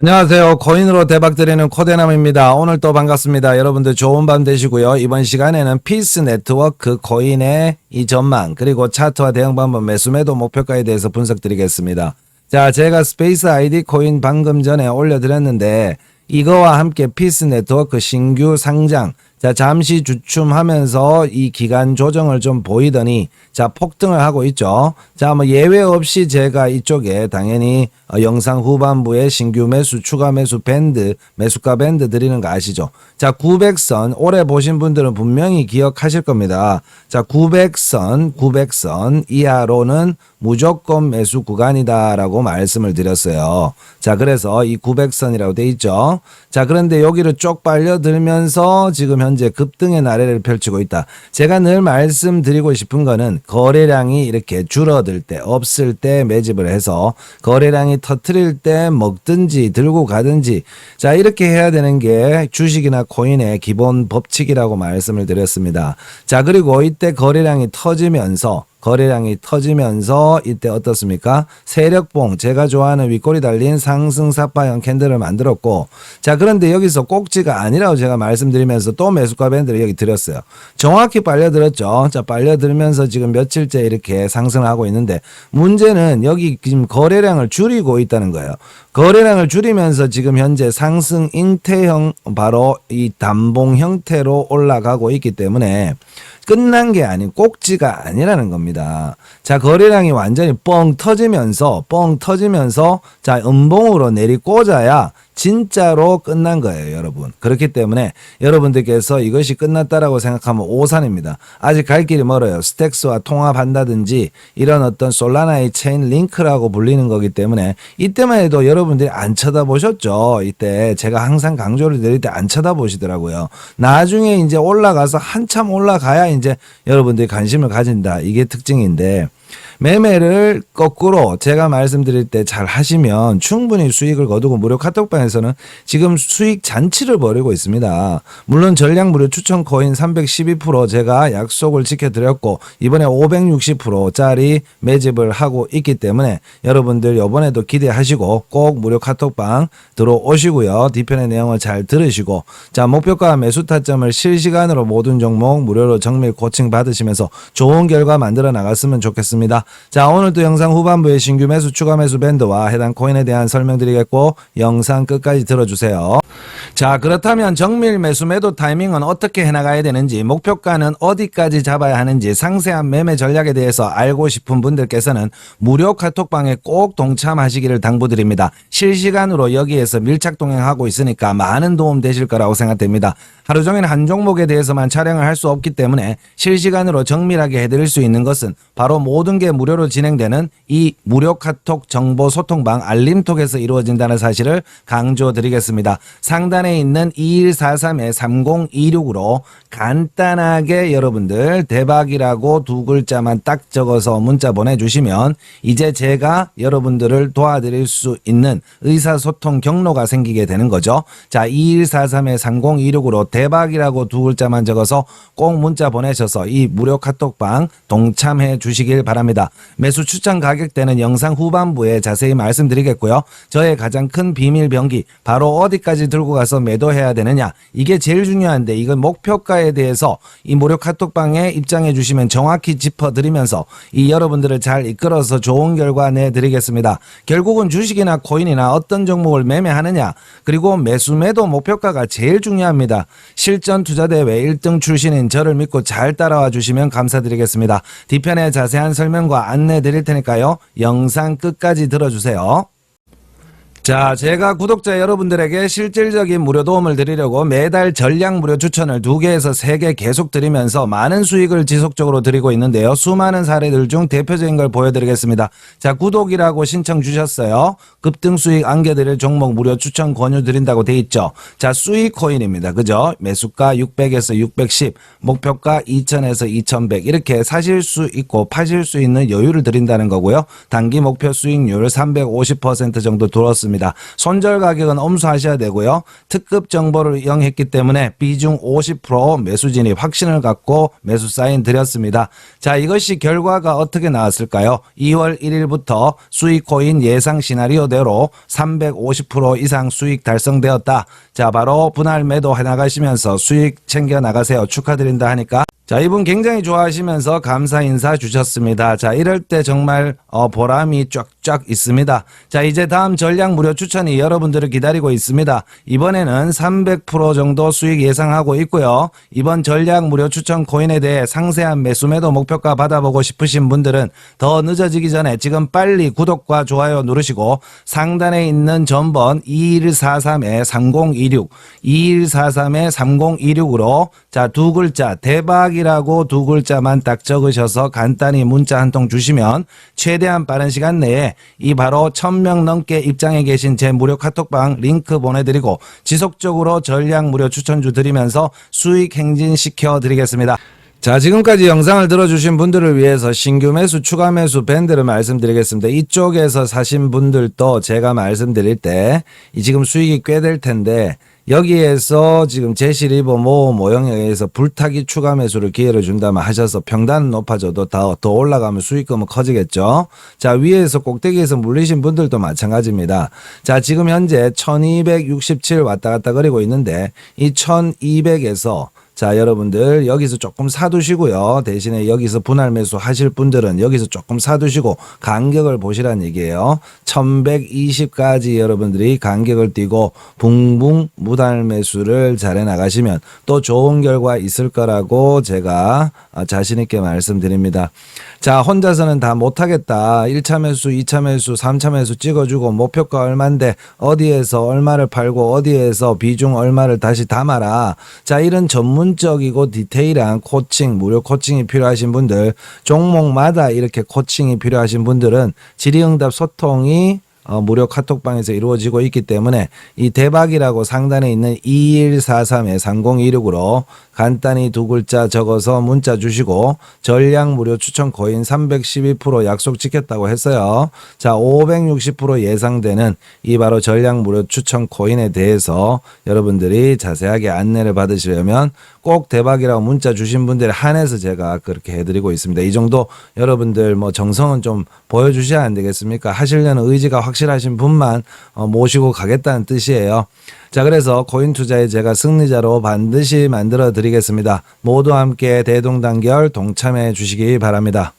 안녕하세요. 코인으로 대박 드리는 코데남입니다. 오늘 또 반갑습니다. 여러분들 좋은 밤 되시고요. 이번 시간에는 피스 네트워크 코인의 이 전망 그리고 차트와 대응 방법 매수 매도 목표가에 대해서 분석 드리겠습니다. 자, 제가 스페이스 아이디 코인 방금 전에 올려드렸는데 이거와 함께 피스 네트워크 신규 상장 자, 잠시 주춤하면서 이 기간 조정을 좀 보이더니 자, 폭등을 하고 있죠. 자, 뭐 예외 없이 제가 이쪽에 당연히 어, 영상 후반부에 신규 매수, 추가 매수 밴드, 매수가 밴드 드리는 거 아시죠? 자, 900선 오래 보신 분들은 분명히 기억하실 겁니다. 자, 900선, 900선 이하로는 무조건 매수 구간이다라고 말씀을 드렸어요. 자, 그래서 이 900선이라고 돼 있죠. 자, 그런데 여기를 쪽 빨려 들면서 지금 현재 급등의 나래를 펼치고 있다. 제가 늘 말씀드리고 싶은 거는 거래량이 이렇게 줄어들 때, 없을 때 매집을 해서 거래량이 터트릴 때 먹든지 들고 가든지 자, 이렇게 해야 되는 게 주식이나 코인의 기본 법칙이라고 말씀을 드렸습니다. 자, 그리고 이때 거래량이 터지면서 거래량이 터지면서 이때 어떻습니까? 세력봉 제가 좋아하는 윗골이 달린 상승 사파형 캔들을 만들었고 자 그런데 여기서 꼭지가 아니라고 제가 말씀드리면서 또 매수가 밴드를 여기 드렸어요. 정확히 빨려들었죠. 자 빨려들면서 지금 며칠째 이렇게 상승하고 있는데 문제는 여기 지금 거래량을 줄이고 있다는 거예요. 거래량을 줄이면서 지금 현재 상승 잉태형 바로 이 단봉 형태로 올라가고 있기 때문에 끝난 게 아닌 꼭지가 아니라는 겁니다. 자, 거래량이 완전히 뻥 터지면서 뻥 터지면서 자, 음봉으로 내리꽂아야 진짜로 끝난 거예요, 여러분. 그렇기 때문에 여러분들께서 이것이 끝났다라고 생각하면 오산입니다. 아직 갈 길이 멀어요. 스택스와 통합한다든지 이런 어떤 솔라나의 체인 링크라고 불리는 거기 때문에 이때만 해도 여러분들이 안 쳐다보셨죠. 이때 제가 항상 강조를 드릴 때 안 쳐다보시더라고요. 나중에 이제 올라가서 한참 올라가야 이제 여러분들이 관심을 가진다. 이게 특징인데 매매를 거꾸로 제가 말씀드릴 때 잘 하시면 충분히 수익을 거두고 무료 카톡방에서는 지금 수익 잔치를 벌이고 있습니다. 물론 전량 무료 추천 코인 312% 제가 약속을 지켜드렸고 이번에 560%짜리 매집을 하고 있기 때문에 여러분들 이번에도 기대하시고 꼭 무료 카톡방 들어오시고요. 뒤편의 내용을 잘 들으시고 자 목표가 매수 타점을 실시간으로 모든 종목 무료로 정밀 코칭 받으시면서 좋은 결과 만들어 나갔으면 좋겠습니다. 자 오늘도 영상 후반부에 신규 매수 추가 매수 밴드와 해당 코인에 대한 설명드리겠고 영상 끝까지 들어주세요. 자 그렇다면 정밀 매수 매도 타이밍은 어떻게 해나가야 되는지 목표가는 어디까지 잡아야 하는지 상세한 매매 전략에 대해서 알고 싶은 분들께서는 무료 카톡방에 꼭 동참하시기를 당부드립니다. 실시간으로 여기에서 밀착 동행하고 있으니까 많은 도움 되실 거라고 생각됩니다. 하루 종일 한 종목에 대해서만 촬영을 할 수 없기 때문에 실시간으로 정밀하게 해드릴 수 있는 것은 바로 모든 게 무료로 진행되는 이 무료 카톡 정보 소통방 알림톡에서 이루어진다는 사실을 강조드리겠습니다. 상단에 있는 2143의 3026으로 간단하게 여러분들 대박이라고 두 글자만 딱 적어서 문자 보내주시면 이제 제가 여러분들을 도와드릴 수 있는 의사소통 경로가 생기게 되는 거죠. 자, 2143의 3026으로 대박이라고 두 글자만 적어서 꼭 문자 보내셔서 이 무료 카톡방 동참해 주시길 바랍니다. 매수 추천 가격대는 영상 후반부에 자세히 말씀드리겠고요. 저의 가장 큰 비밀 병기 바로 어디까지 들고 가서 매도해야 되느냐 이게 제일 중요한데 이건 목표가에 대해서 이 무료 카톡방에 입장해 주시면 정확히 짚어드리면서 이 여러분들을 잘 이끌어서 좋은 결과 내드리겠습니다. 결국은 주식이나 코인이나 어떤 종목을 매매하느냐 그리고 매수 매도 목표가가 제일 중요합니다. 실전 투자대회 1등 출신인 저를 믿고 잘 따라와 주시면 감사드리겠습니다. 뒤편에 자세한 설명과 안내 드릴 테니까요. 영상 끝까지 들어주세요. 자, 제가 구독자 여러분들에게 실질적인 무료 도움을 드리려고 매달 전량 무료 추천을 두 개에서 세 개 계속 드리면서 많은 수익을 지속적으로 드리고 있는데요. 수많은 사례들 중 대표적인 걸 보여드리겠습니다. 자, 구독이라고 신청 주셨어요. 급등 수익 안겨드릴 종목 무료 추천 권유 드린다고 돼 있죠. 자, 수익 코인입니다. 그죠? 매수가 600에서 610, 목표가 2000에서 2100 이렇게 사실 수 있고 파실 수 있는 여유를 드린다는 거고요. 단기 목표 수익률 350% 정도 들었습니다. 됩니다. 손절 가격은 엄수하셔야 되고요. 특급 정보를 이용했기 때문에 비중 50% 매수 진입 확신을 갖고 매수 사인 드렸습니다. 자, 이것이 결과가 어떻게 나왔을까요? 2월 1일부터 수익 코인 예상 시나리오대로 350% 이상 수익 달성되었다. 자, 바로 분할 매도 해 나가시면서 수익 챙겨 나가세요. 축하드린다 하니까 자, 이분 굉장히 좋아하시면서 감사 인사 주셨습니다. 자, 이럴 때 정말 어, 보람이 쫙 쫙 있습니다. 자, 이제 다음 전략 무료 추천이 여러분들을 기다리고 있습니다. 이번에는 300% 정도 수익 예상하고 있고요. 이번 전략 무료 추천 코인에 대해 상세한 매수 매도 목표가 받아보고 싶으신 분들은 더 늦어지기 전에 지금 빨리 구독과 좋아요 누르시고 상단에 있는 전번 2143-3026, 2143-3026으로 자, 두 글자 대박이라고 두 글자만 딱 적으셔서 간단히 문자 한 통 주시면 최대한 빠른 시간 내에 이 바로 1000명 넘게 입장해 계신 제 무료 카톡방 링크 보내드리고 지속적으로 전략 무료 추천주 드리면서 수익 행진 시켜 드리겠습니다. 자, 지금까지 영상을 들어주신 분들을 위해서 신규 매수, 추가 매수 밴드를 말씀드리겠습니다. 이쪽에서 사신 분들도 제가 말씀드릴 때, 이 지금 수익이 꽤 될 텐데, 여기에서 지금 제시리버 모 모형에 의해서 불타기 추가 매수를 기회를 준다면 하셔서 평단은 높아져도 더, 더 올라가면 수익금은 커지겠죠. 자, 위에서 꼭대기에서 물리신 분들도 마찬가지입니다. 자, 지금 현재 1267 왔다 갔다 그리고 있는데, 이 1200에서 자, 여러분들 여기서 조금 사두시고요. 대신에 여기서 분할 매수 하실 분들은 여기서 조금 사두시고 간격을 보시란 얘기예요. 1120까지 여러분들이 간격을 띄고 붕붕 무달 매수를 잘해 나가시면 또 좋은 결과 있을 거라고 제가 어, 자신 있게 말씀드립니다. 자, 혼자서는 다 못 하겠다. 1차 매수, 2차 매수, 3차 매수 찍어 주고 목표가 얼만데 어디에서 얼마를 팔고 어디에서 비중 얼마를 다시 담아라. 자, 이런 전문 적이고 디테일한 코칭, 무료 코칭이 필요하신 분들, 종목마다 이렇게 코칭이 필요하신 분들은 질의응답 소통이 어, 무료 카톡방에서 이루어지고 있기 때문에 이 대박이라고 상단에 있는 2143-3026으로 간단히 두 글자 적어서 문자 주시고 전량 무료 추천 코인 312% 약속 지켰다고 했어요. 자, 560% 예상되는 이 바로 전량 무료 추천 코인에 대해서 여러분들이 자세하게 안내를 받으시려면 꼭 대박이라고 문자 주신 분들에 한해서 제가 그렇게 해드리고 있습니다. 이 정도 여러분들 뭐 정성은 좀 보여주셔야 안 되겠습니까? 하시려는 의지가 확실하신 분만 어, 모시고 가겠다는 뜻이에요. 자, 그래서 코인 투자에 제가 승리자로 반드시 만들어 드리겠습니다. 모두 함께 대동단결 동참해 주시기 바랍니다.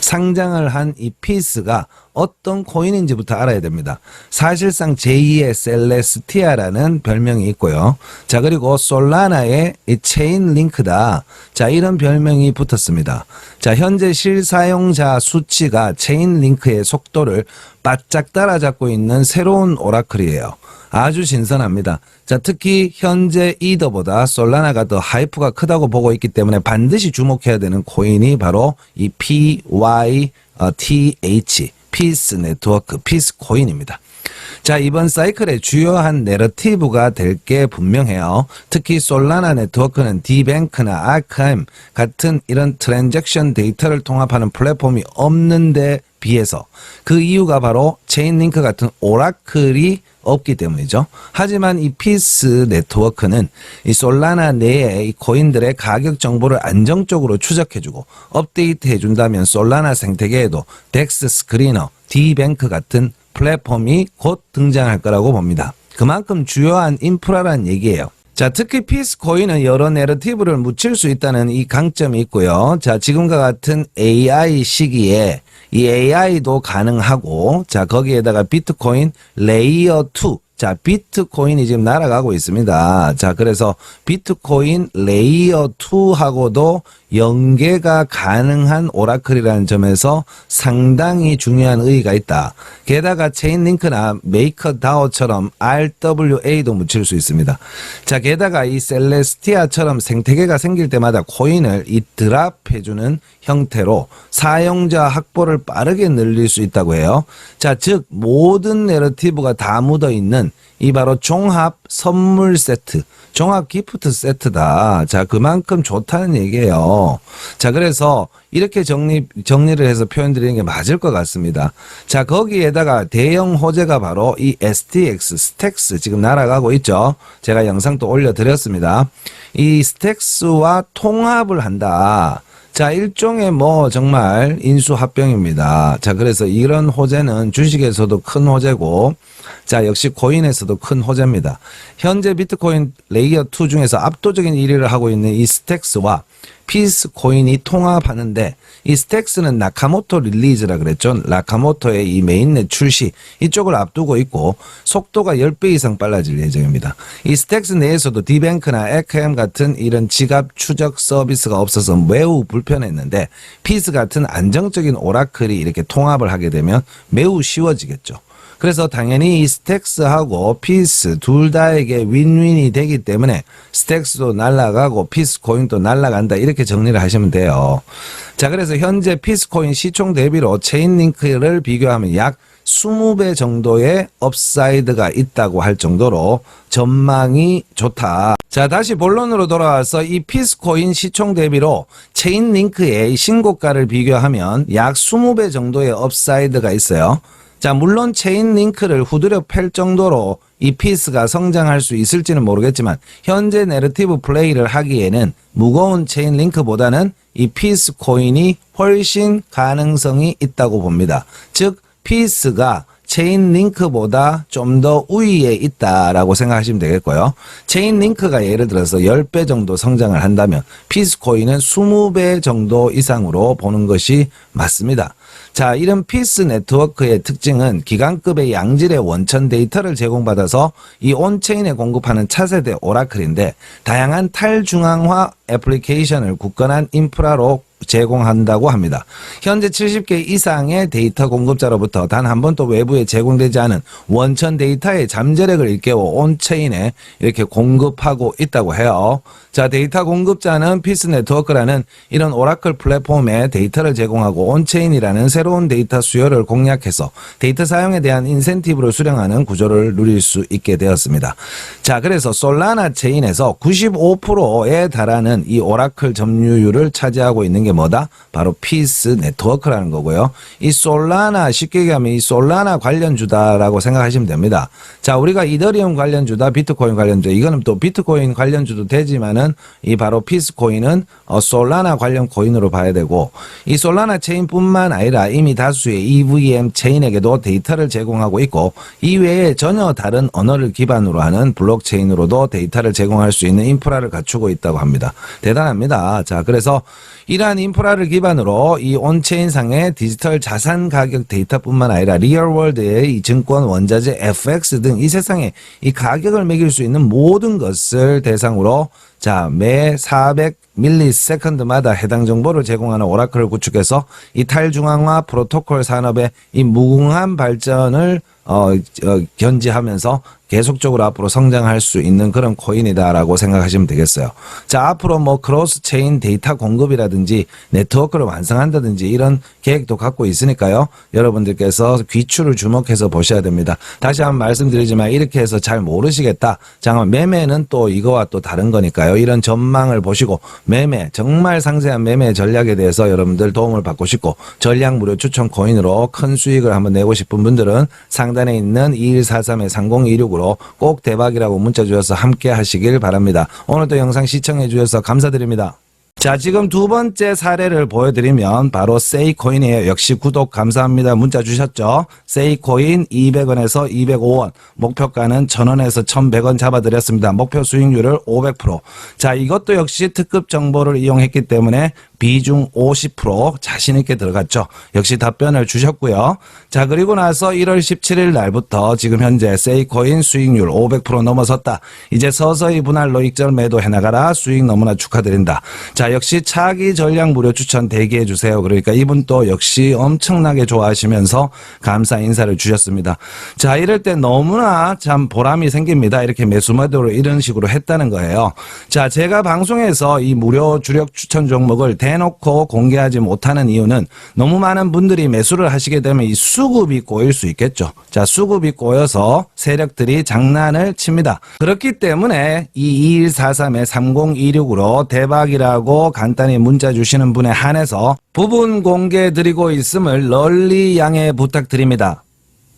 상장을 한 이 피스가 어떤 코인인지부터 알아야 됩니다. 사실상 제2의 셀레스티아라는 별명이 있고요. 자, 그리고 솔라나의 이 체인 링크다. 자, 이런 별명이 붙었습니다. 자, 현재 실사용자 수치가 체인 링크의 속도를 바짝 따라잡고 있는 새로운 오라클이에요. 아주 신선합니다. 자, 특히 현재 이더보다 솔라나가 더 하이프가 크다고 보고 있기 때문에 반드시 주목해야 되는 코인이 바로 이 PYTH, 피스 네트워크, 피스 코인입니다. 자, 이번 사이클의 주요한 내러티브가 될 게 분명해요. 특히 솔라나 네트워크는 디뱅크나 아크엠 같은 이런 트랜잭션 데이터를 통합하는 플랫폼이 없는데 비해서 그 이유가 바로 체인링크 같은 오라클이 없기 때문이죠. 하지만 이 피스 네트워크는 이 솔라나 내에 이 코인들의 가격 정보를 안정적으로 추적해주고 업데이트 해준다면 솔라나 생태계에도 덱스 스크리너, 디뱅크 같은 플랫폼이 곧 등장할 거라고 봅니다. 그만큼 주요한 인프라란 얘기예요. 자, 특히 피스 코인은 여러 내러티브를 묻힐 수 있다는 이 강점이 있고요. 자, 지금과 같은 AI 시기에 이 AI도 가능하고, 자, 거기에다가 비트코인 레이어 2, 자, 비트코인이 지금 날아가고 있습니다. 자, 그래서 비트코인 레이어 2하고도 연계가 가능한 오라클이라는 점에서 상당히 중요한 의의가 있다. 게다가 체인 링크나 메이커다오처럼 RWA도 묻힐 수 있습니다. 자, 게다가 이 셀레스티아처럼 생태계가 생길 때마다 코인을 이 드랍해주는 형태로 사용자 확보를 빠르게 늘릴 수 있다고 해요. 자, 즉 모든 내러티브가 다 묻어 있는 세트는 이 바로 종합 선물 세트, 종합 기프트 세트다. 자, 그만큼 좋다는 얘기예요. 자, 그래서 이렇게 정리, 정리를 해서 표현 드리는 게 맞을 것 같습니다. 자, 거기에다가 대형 호재가 바로 이 STX, 스택스 지금 날아가고 있죠. 제가 영상 또 올려드렸습니다. 이 스택스와 통합을 한다. 자, 일종의 뭐 정말 인수합병입니다. 자, 그래서 이런 호재는 주식에서도 큰 호재고, 자, 역시 코인에서도 큰 호재입니다. 현재 비트코인 레이어 2 중에서 압도적인 1위를 하고 있는 이 스택스와 피스 코인이 통합하는데 이 스택스는 나카모토 릴리즈라 그랬죠. 나카모토의 이 메인넷 출시 이쪽을 앞두고 있고 속도가 10배 이상 빨라질 예정입니다. 이 스택스 내에서도 디뱅크나 에크엠 같은 이런 지갑 추적 서비스가 없어서 매우 불편했는데 피스 같은 안정적인 오라클이 이렇게 통합을 하게 되면 매우 쉬워지겠죠. 그래서 당연히 이 스택스하고 피스 둘 다에게 윈윈이 되기 때문에 스택스도 날라가고 피스 코인도 날라간다 이렇게 정리를 하시면 돼요. 자, 그래서 현재 피스 코인 시총 대비로 체인 링크를 비교하면 약 20배 정도의 업사이드가 있다고 할 정도로 전망이 좋다. 자, 다시 본론으로 돌아와서 이 피스코인 시총 대비로 체인 링크의 신고가를 비교하면 약 20배 정도의 업사이드가 있어요. 자, 물론 체인 링크를 후드려 팰 정도로 이 피스가 성장할 수 있을지는 모르겠지만 현재 내러티브 플레이를 하기에는 무거운 체인 링크보다는 이 피스 코인이 훨씬 가능성이 있다고 봅니다. 즉 피스가 체인 링크보다 좀 더 우위에 있다라고 생각하시면 되겠고요. 체인 링크가 예를 들어서 10배 정도 성장을 한다면 피스코인은 20배 정도 이상으로 보는 것이 맞습니다. 자, 이런 피스 네트워크의 특징은 기간급의 양질의 원천 데이터를 제공받아서 이 온체인에 공급하는 차세대 오라클인데 다양한 탈중앙화 애플리케이션을 굳건한 인프라로 제공한다고 합니다. 현재 70개 이상의 데이터 공급자로부터 단 한 번도 외부에 제공되지 않은 원천 데이터의 잠재력을 일깨워 온체인에 이렇게 공급하고 있다고 해요. 자, 데이터 공급자는 피스 네트워크라는 이런 오라클 플랫폼에 데이터를 제공하고 온체인이라는 새로운 데이터 수요를 공략해서 데이터 사용에 대한 인센티브를 수령하는 구조를 누릴 수 있게 되었습니다. 자, 그래서 솔라나 체인에서 95%에 달하는 이 오라클 점유율을 차지하고 있는 게 뭐다? 바로 피스 네트워크라는 거고요. 이 솔라나 쉽게 얘기하면 이 솔라나 관련주다라고 생각하시면 됩니다. 자, 우리가 이더리움 관련주다, 비트코인 관련주 이거는 또 비트코인 관련주도 되지만은 이 바로 피스 코인은 어, 솔라나 관련 코인으로 봐야 되고 이 솔라나 체인뿐만 아니라 이미 다수의 EVM 체인에게도 데이터를 제공하고 있고 이외에 전혀 다른 언어를 기반으로 하는 블록체인으로도 데이터를 제공할 수 있는 인프라를 갖추고 있다고 합니다. 대단합니다. 자, 그래서 이러한 인프라를 기반으로 이 온체인상의 디지털 자산 가격 데이터뿐만 아니라 리얼월드의 이 증권, 원자재, FX 등 이 세상에 이 가격을 매길 수 있는 모든 것을 대상으로 자, 매 400 밀리세컨드마다 해당 정보를 제공하는 오라클을 구축해서 이 탈 중앙화 프로토콜 산업의 이 무궁한 발전을 어, 어, 견지하면서 계속적으로 앞으로 성장할 수 있는 그런 코인이다라고 생각하시면 되겠어요. 자, 앞으로 뭐 크로스 체인 데이터 공급이라든지 네트워크를 완성한다든지 이런 계획도 갖고 있으니까요. 여러분들께서 귀추를 주목해서 보셔야 됩니다. 다시 한번 말씀드리지만 이렇게 해서 잘 모르시겠다. 잠깐 매매는 또 이거와 또 다른 거니까요. 이런 전망을 보시고 매매 정말 상세한 매매 전략에 대해서 여러분들 도움을 받고 싶고 전략 무료 추천 코인으로 큰 수익을 한번 내고 싶은 분들은 상단에 있는 2143의 3026으로 꼭 대박이라고 문자 주셔서 함께 하시길 바랍니다. 오늘도 영상 시청해 주셔서 감사드립니다. 자, 지금 두 번째 사례를 보여드리면 바로 세이코인이에요. 역시 구독 감사합니다. 문자 주셨죠? 세이코인 200원에서 205원, 목표가는 1000원에서 1100원 잡아드렸습니다. 목표 수익률을 500%. 자, 이것도 역시 특급 정보를 이용했기 때문에 비중 50% 자신있게 들어갔죠. 역시 답변을 주셨고요. 자, 그리고 나서 1월 17일 날부터 지금 현재 세이코인 수익률 500% 넘어섰다. 이제 서서히 분할 로 익절 매도 해나가라. 수익 너무나 축하드린다. 자, 자, 역시 차기 전략 무료 추천 대기해 주세요. 그러니까 이분 또 역시 엄청나게 좋아하시면서 감사 인사를 주셨습니다. 자, 이럴 때 너무나 참 보람이 생깁니다. 이렇게 매수 매도를 이런 식으로 했다는 거예요. 자, 제가 방송에서 이 무료 주력 추천 종목을 대놓고 공개하지 못하는 이유는 너무 많은 분들이 매수를 하시게 되면 이 수급이 꼬일 수 있겠죠. 자, 수급이 꼬여서 세력들이 장난을 칩니다. 그렇기 때문에 이 2143에 3026으로 대박이라 고 간단히 문자 주시는 분에 한해서 부분 공개 드리고 있음을 널리 양해 부탁드립니다.